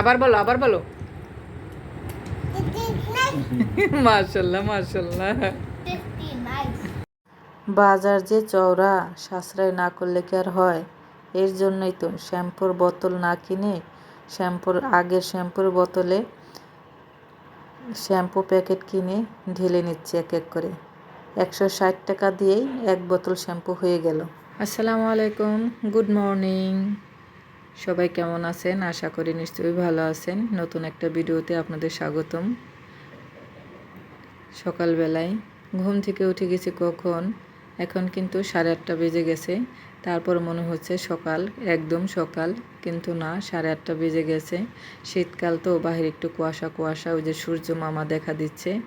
আবার বলো আবার বলো। মার্শাল্লাহ মার্শাল্লাহ বাজার যে চওড়া সাশ্রয় না করলে কি আর হয়? এর জন্যই তো শ্যাম্পুর বোতল না কিনে শ্যাম্পুর আগের শ্যাম্পুর বোতলে শ্যাম্পু প্যাকেট কিনে ঢেলে নিচ্ছি এক এক করে। একশো ষাট টাকা দিয়েই এক বোতল শ্যাম্পু হয়ে গেল। আসসালামু আলাইকুম গুড মর্নিং। সবাই কেমন আছেন? আশা করি নিশ্চয়ই ভালো আছেন। নতুন একটা ভিডিওতে আপনাদের স্বাগতম। সকালবেলায় ঘুম থেকে উঠে গেছি কখন? এখন কিন্তু সাড়ে আটটা বেজে গেছে। তারপর মনে হচ্ছে সকাল, একদম সকাল, কিন্তু না, সাড়ে আটটা বেজে গেছে। শীতকাল তো, বাহিরে একটু কুয়াশা কুয়াশা, ওই যে সূর্য মামা দেখা দিচ্ছে।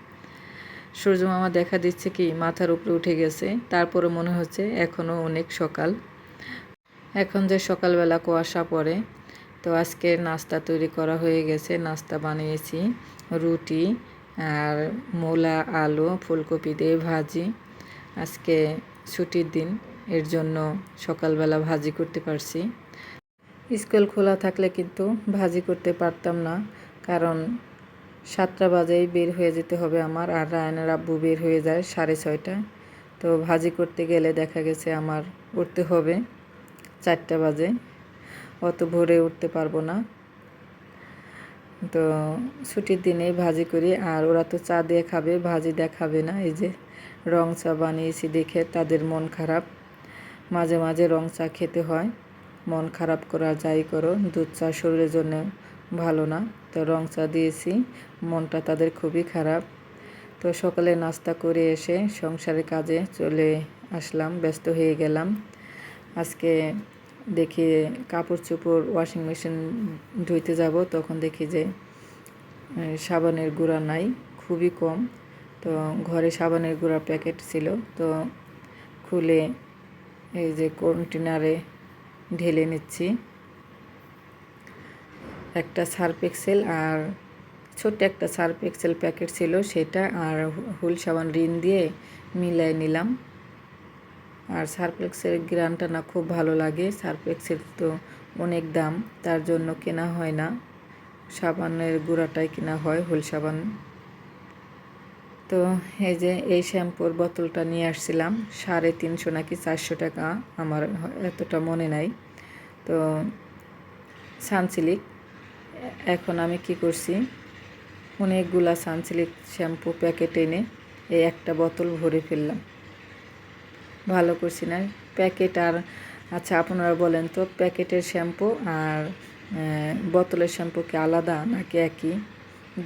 সূর্য মামা দেখা দিচ্ছে কি, মাথার উপরে উঠে গেছে। তারপরে মনে হচ্ছে এখনও অনেক সকাল। এখন যে সকালবেলা কুয়াশা পড়ে, তো আজকে নাস্তা তৈরি করা হয়ে গেছে। নাস্তা বানিয়েছি, রুটি আর মূলা, আলু, ফুলকপি দিয়ে ভাজি। আজকে ছুটির দিন, এর জন্য সকালবেলা ভাজি করতে পারছি। স্কুল খোলা থাকলে কিন্তু ভাজি করতে পারতাম না, কারণ সাতটা বাজেই বের হয়ে যেতে হবে আমার, আর রায়নের আব্বু বের হয়ে যায় সাড়ে ছয়টা তো ভাজি করতে গেলে দেখা গেছে আমার উঠতে হবে। চারটা বাজে। অত ভোরে উঠতে পারব না। তো ছুটির দিনে ভাজি করি, আর ওরা তো চা দিয়ে খাবে, ভাজি দেখাবে না। এই যে রং চা বানিয়েছি দেখে তাদের মন খারাপ। মাঝে মাঝে রং চা খেতে হয়। মন খারাপ করা যাই করো, দুধ চা শরীরের জন্য ভালো না। তো রং চা দিয়েছি, মনটা তাদের খুবই খারাপ। তো সকালে নাস্তা করে এসে সংসারের কাজে চলে আসলাম, ব্যস্ত হয়ে গেলাম। আজকে দেখি কাপড় চোপড় ওয়াশিং মেশিন ধুইতে যাব, তখন দেখি যে সাবানের গুঁড়া নাই, খুবই কম। তো ঘরে সাবানের গুঁড়া প্যাকেট ছিল, তো খুলে এই যে কন্টেনারে ঢেলে নিচ্ছি। একটা সার্ফ এক্সেল আর ছোট্ট একটা সার্ফ এক্সেল প্যাকেট ছিল, সেটা আর হুল সাবান রিন দিয়ে মিলাই নিলাম। আর সারপ্লেক্সের গ্রানটা না খুব ভালো লাগে। সারপ্লেক্সের তো অনেক দাম, তার জন্য কেনা হয় না। সাবানের গুঁড়াটাই কেনা হয়, হোল সাবান। তো এই যে এই শ্যাম্পুর বোতলটা নিয়ে আসছিলাম, সাড়ে তিনশো নাকি চারশো টাকা, আমার এতটা মনে নাই। তো সানসিলিক, এখন আমি কি করছি, অনেকগুলা সানসিলিক শ্যাম্পু প্যাকেট এনে এই একটা বোতল ভরে ফেললাম। ভালো করছি না। প্যাকেট আর আচ্ছা আপনারা বলেন তো, প্যাকেটের শ্যাম্পু আর বোতলের শ্যাম্পু কি আলাদা নাকি একই?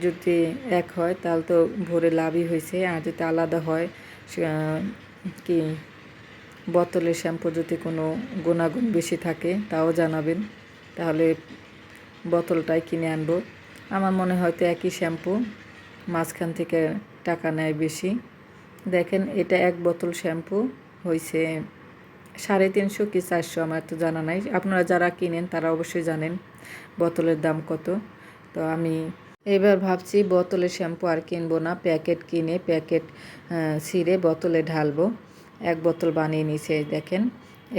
যদি এক হয় তাহলে তো ভরে লাভই হয়েছে, আর যদি আলাদা হয় কি, বোতলের শ্যাম্পু যদি কোনো গুণাগুণ বেশি থাকে তাও জানাবেন। তাহলে বোতলটাই কিনে আনব। আমার মনে হয়তো একই শ্যাম্পু, মাঝখান থেকে টাকা নেয় বেশি। দেখেন এটা এক বোতল শ্যাম্পু হয়েছে সাড়ে তিনশো কি চারশো, আমার তো জানা নাই। আপনারা যারা কিনেন, তারা অবশ্যই জানেন বোতলের দাম কত। তো আমি এবার ভাবছি বোতলের শ্যাম্পু আর কিনবো না, প্যাকেট কিনে প্যাকেট ছিঁড়ে বোতলে ঢালবো। এক বোতল বানিয়ে নিছে দেখেন।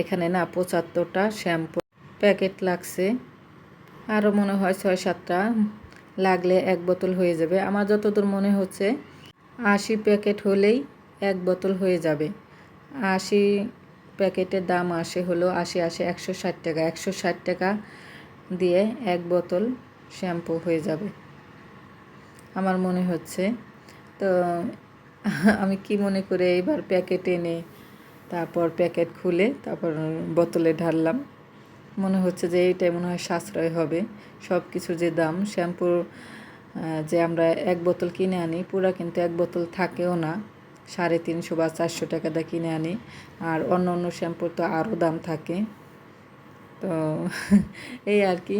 এখানে না পঁচাত্তরটা শ্যাম্পু প্যাকেট লাগছে। আরও মনে হয় ছয় সাতটা লাগলে এক বোতল হয়ে যাবে। আমার যতদূর মনে হচ্ছে, আশি প্যাকেট হলেই এক বোতল হয়ে যাবে। আশি প্যাকেটের দাম আসে হলো আশি আশি, একশো ষাট টাকা। একশো ষাট টাকা দিয়ে এক বোতল শ্যাম্পু হয়ে যাবে, আমার মনে হচ্ছে। তো আমি কি মনে করে এইবার প্যাকেট এনে তারপর প্যাকেট খুলে তারপর বোতলে ঢাললাম। মনে হচ্ছে যে এইটাই মনে হয় সাশ্রয় হবে। সব কিছু যে দাম, শ্যাম্পুর যে আমরা এক বোতল কিনে আনি, পুরা কিন্তু এক বোতল থাকেও না। সাড়ে তিনশো বা চারশো টাকা দিয়ে কিনে আনি। আর অন্য অন্য শ্যাম্পুর তো আরও দাম থাকে। তো এই আর কি,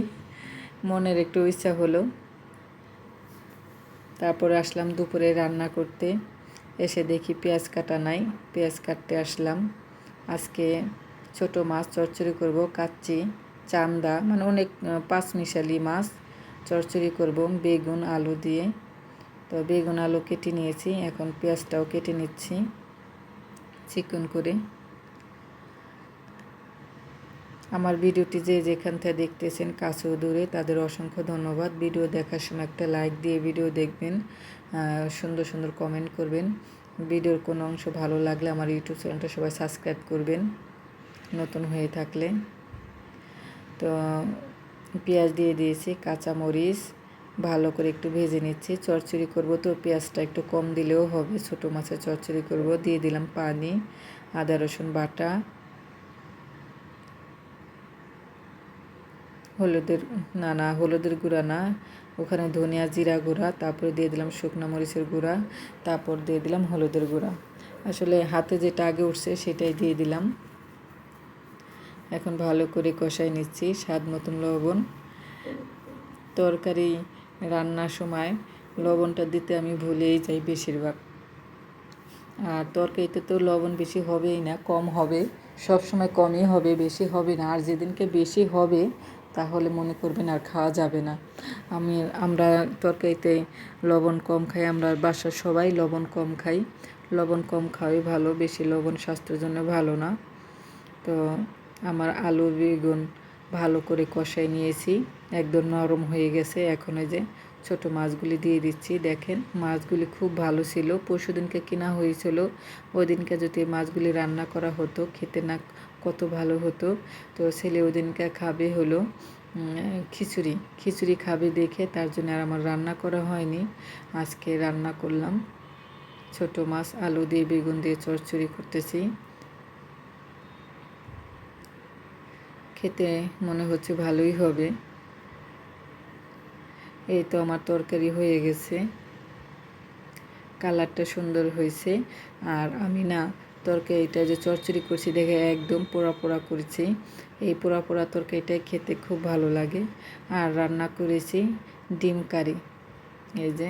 মনের একটু ইচ্ছা হলো। তারপরে আসলাম দুপুরে রান্না করতে। এসে দেখি পেঁয়াজ কাটা নাই, পেঁয়াজ কাটতে আসলাম। আজকে ছোট মাছ চচ্চড়ি করব, কাচ্চি চান্দা মানে অনেক, পাঁচ মিশালি মাছ চচ্চড়ি করব, বেগুন, আলু দিয়ে। তো বেগুন আলু কেটে নিয়েছি, এখন পেঁয়াজটাও কেটে নিচ্ছি, চিকন করে। আমার ভিডিওটি যে যেখান থেকে দেখতেছেন কাছে দূরে, তাদের অসংখ্য ধন্যবাদ। ভিডিও দেখার সময় একটা লাইক দিয়ে ভিডিও দেখবেন সুন্দর সুন্দর কমেন্ট করবেন। ভিডিওর কোনো অংশ ভালো লাগলে আমার ইউটিউব চ্যানেলটা সবাই সাবস্ক্রাইব করবেন, নতুন হয়ে থাকলে। তো, পেঁয়াজ দিয়ে দিয়েছি, কাঁচামরিচ ভালো করে একটু ভেজে নিচ্ছি। চচ্চড়ি করব তো, পেঁয়াজটা একটু কম দিলেও হবে। ছোটো মাছের চচ্চড়ি করব। দিয়ে দিলাম পানি, আদা, রসুন বাটা, হলুদের, না না, হলুদের গুঁড়া না। ওখানে ধনিয়া জিরা গুঁড়া, তারপরে দিয়ে দিলাম শুকনো মরিচের গুঁড়া, তারপর দিয়ে দিলাম হলুদের গুঁড়া। আসলে হাতে যেটা আগে উঠছে সেটাই দিয়ে দিলাম। এখন ভালো করে কষাই নিচ্ছি, স্বাদ মতন লবণ। তরকারি রান্নার সময় লবণটা দিতে আমি ভুলেই যাই বেশিরভাগ। আর তরকারিতে তো লবণ বেশি হবেই না, কম হবে। সব সময় কমই হবে, বেশি হবে না। আর যেদিনকে বেশি হবে, তাহলে মনে করবেন আর খাওয়া যাবে না। আমি, আমরা তরকারিতে লবণ কম খাই, আমরা বাসার সবাই লবণ কম খাই। লবণ কম খাওয়াই ভালো, বেশি লবণ স্বাস্থ্যের জন্য ভালো না। তো আমার আলু, বেগুন ভালো করে কষাই নিয়েছি। একদম নরম হয়ে গেছে। এখন যে ছোট মাছগুলি দিয়ে দিচ্ছি। দেখেন, মাছগুলি খুব ভালো ছিল। পরশু দিনকে কেনা হয়েছিল। ওই দিনকে যদি মাছগুলি রান্না করা হতো, খেতে না কত ভালো হতো। তো ছেলে ওই দিনকে খাবে হলো খিচুড়ি। খিচুড়ি খাবে দেখে তার জন্য আর আমার রান্না করা হয়নি। আজকে রান্না করলাম। ছোট মাছ, আলু দিয়ে বেগুন দিয়ে চচ্চড়ি করতেছি। খেতে মনে হচ্ছে ভালোই হবে। এই তো আমার তরকারি হয়ে গেছে। কালারটা সুন্দর হয়েছে। আর আমি না তরকারিটা যে চচ্চড়ি করছি, দেখে একদম পোড়া পোড়া করেছি। এই পোড়া পোড়া তরকারিটাই খেতে খুব ভালো লাগে। আর রান্না করেছি ডিম কারি। এই যে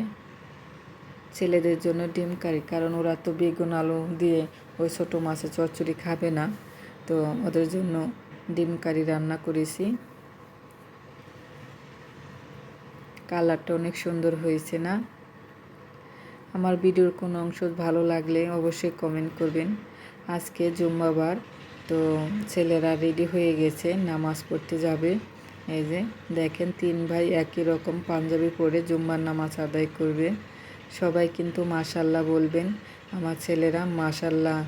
ছেলেদের জন্য ডিম কারি, কারণ ওরা তো বেগুন, আলু দিয়ে ওই ছোটো মাছে চচ্চড়ি খাবে না। তো ওদের জন্য ডিম কারি রান্না করেছি। কালারটা অনেক সুন্দর হয়েছে না? আমার ভিডিওর কোনো অংশ ভালো লাগলে অবশ্যই কমেন্ট করবেন। আজকে জুম্মাবার, তো ছেলেরা রেডি হয়ে গেছে, নামাজ পড়তে যাবে। এই যে, দেখেন তিন ভাই একই রকম পাঞ্জাবি পরে জুম্মার নামাজ আদায় করবে। সবাই কিন্তু মাশাল্লাহ বলবেন। আমার ছেলেরা মাশাল্লাহ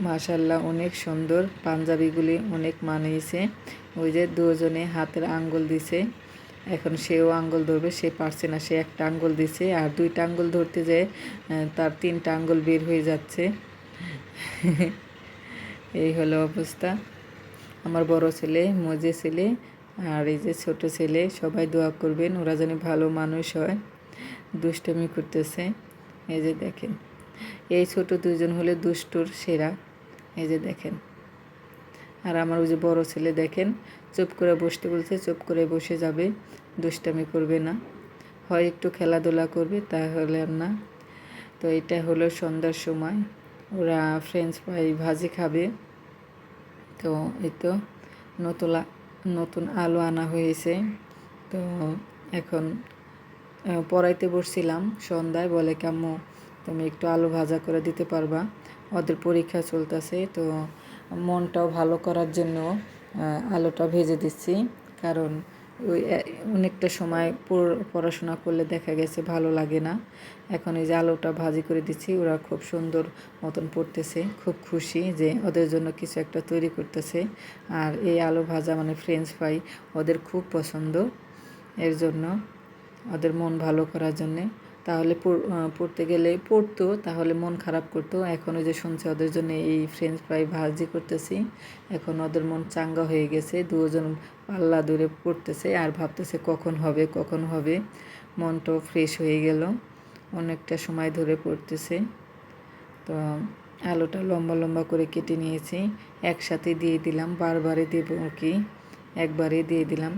মাশাল্লাহ অনেক সুন্দর। পাঞ্জাবিগুলি অনেক মানিয়েছে। ওই যে দুজনে হাতের আঙ্গুল দিছে। এখন সেও আঙ্গুল ধরবে, সে পারছে না, সে একটা আঙ্গুল দিছে। আর দুইটা আঙ্গুল ধরতে যায় তার তিনটা আঙ্গুল বের হয়ে যাচ্ছে। এই হলো অবস্থা। আমার বড় ছেলে, মজে ছেলে, আর এই যে ছোট ছেলে, সবাই দোয়া করবেন, ওরা যেন ভালো মানুষ হয়। দুষ্টমি করতেছে। এই যে দেখেন। এই ছোট দুজন হলে দুষ্টুর সেরা। এই যে দেখেন। আর আমার ওই যে বড় ছেলে দেখেন, চুপ করে বসতে বলছে, চুপ করে বসে যাবে, দুষ্টামি করবে না। হয় একটু খেলাধুলা করবে, তাহলে আর না। তো এটা হলো সন্ধ্যার সময়। ওরা ফ্রেঞ্চ ফ্রাই ভাজি খাবে। তো এই তো নতুন নতুন আলু আনা হয়েছে। তো এখন পড়াইতে বসছিলাম সন্ধ্যায়, বলে কাম্মু তুমি একটু আলু ভাজা করে দিতে পারবা। ওদের পরীক্ষা চলতেছে, তো মনটাও ভালো করার জন্য আলুটা ভেজে দিচ্ছি। কারণ ওই অনেকটা সময় পড়- পড়াশোনা করলে দেখা গেছে ভালো লাগে না। এখন এই যে আলুটা ভাজি করে দিচ্ছি, ওরা খুব সুন্দর মতন পড়তেছে, খুব খুশি যে ওদের জন্য কিছু একটা তৈরি করতেছে। আর এই আলু ভাজা মানে ফ্রেঞ্চ ফ্রাই ওদের খুব পছন্দ, এর জন্য ওদের মন ভালো করার জন্যে। তাহলে পড়তে গেলে পড়তো, তাহলে মন খারাপ করতো। এখন ওই যে শুনছে ওদের জন্য এই ফ্রেঞ্চ ফ্রাই ভাজি করতেছি। এখন ওদের মন চাঙ্গা হয়ে গেছে, দুজন পাল্লা দূরে পড়তেছে আর ভাবতেছে কখন হবে কখন হবে। মনটাও ফ্রেশ হয়ে গেল, অনেকটা সময় ধরে পড়তেছে। তো আলুটা লম্বা লম্বা করে কেটে নিয়েছি। একসাথে দিয়ে দিলাম, বারবারে দেবো কি, একবারে দিয়ে দিলাম।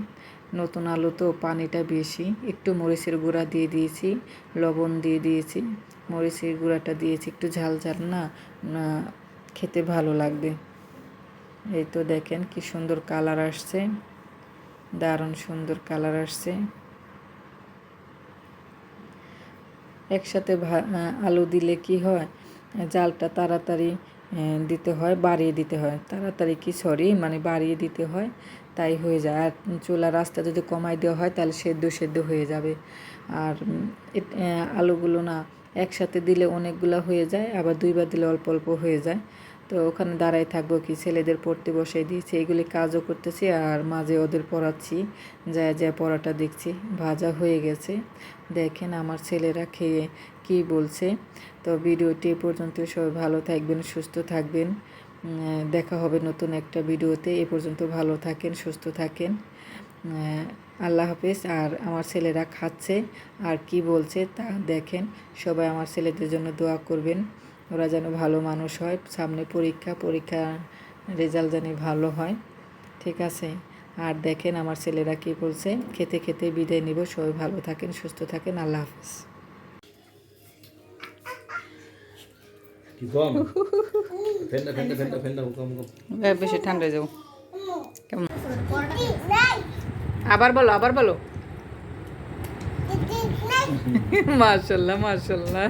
নতুন আলু তো পানিটা বেশি, একটু মরিচের গুঁড়া দিয়ে দিয়েছি, লবণ দিয়ে দিয়েছি। মরিচের গুঁড়াটা দিয়েছি, একটু ঝাল ঝাল না খেতে ভালো লাগবে। এই তো দেখেন কি সুন্দর কালার আসছে, দারুণ সুন্দর কালার আসছে। একসাথে আলু দিলে কি হয়, জালটা তাড়াতাড়ি দিতে হয়, বাড়িয়ে দিতে হয়। তাড়াতাড়ি কি সরি মানে বাড়িয়ে দিতে হয়, তাই হয়ে যায়। আর চুলা রাস্তা যদি কমাই দেওয়া হয়, তাহলে সেদ্ধ সেদ্ধ হয়ে যাবে। আর আলুগুলো না একসাথে দিলে অনেকগুলো হয়ে যায়, আবার দুইবার দিলে অল্প অল্প হয়ে যায়। তো ওখানে দাঁড়াই থাকব কি, ছেলেদের পড়তে বসাই দিয়েছি, এগুলি কাজও করতেছি আর মাঝে ওদের পড়াচ্ছি যা যা পড়াটা দেখছি। ভাজা হয়ে গেছে। দেখেন আমার ছেলেরা খেয়ে কি বলছে। তো ভিডিওটি এ পর্যন্ত সবাই ভালো থাকবেন, সুস্থ থাকবেন। দেখা হবে নতুন একটা ভিডিওতে। এ পর্যন্ত ভালো থাকেন, সুস্থ থাকেন। আল্লাহ হাফেজ। আর আমার ছেলেরা খাচ্ছে, আর কি বলছে তা দেখেন। সবাই আমার ছেলেদের জন্য দোয়া করবেন। ওরা যেন ভালো মানুষ হয়। সামনে পরীক্ষা পরীক্ষা রেজাল্ট যেন ভালো হয়। ঠিক আছে? আর দেখেন আমার ছেলেরা কি বলছে? খেতে খেতে বিদায় নিব। সবাই ভালো থাকেন, সুস্থ থাকেন। আল্লাহ হাফেজ। কি কম ফেন্ডা ফেন্ডা ফেন্ডা ফেন্ডা কম কম বেশি ঠান্ডা যাও কেমন? আবার বলো আবার বলো। মার্শাল্লাহ মার্শাল্লাহ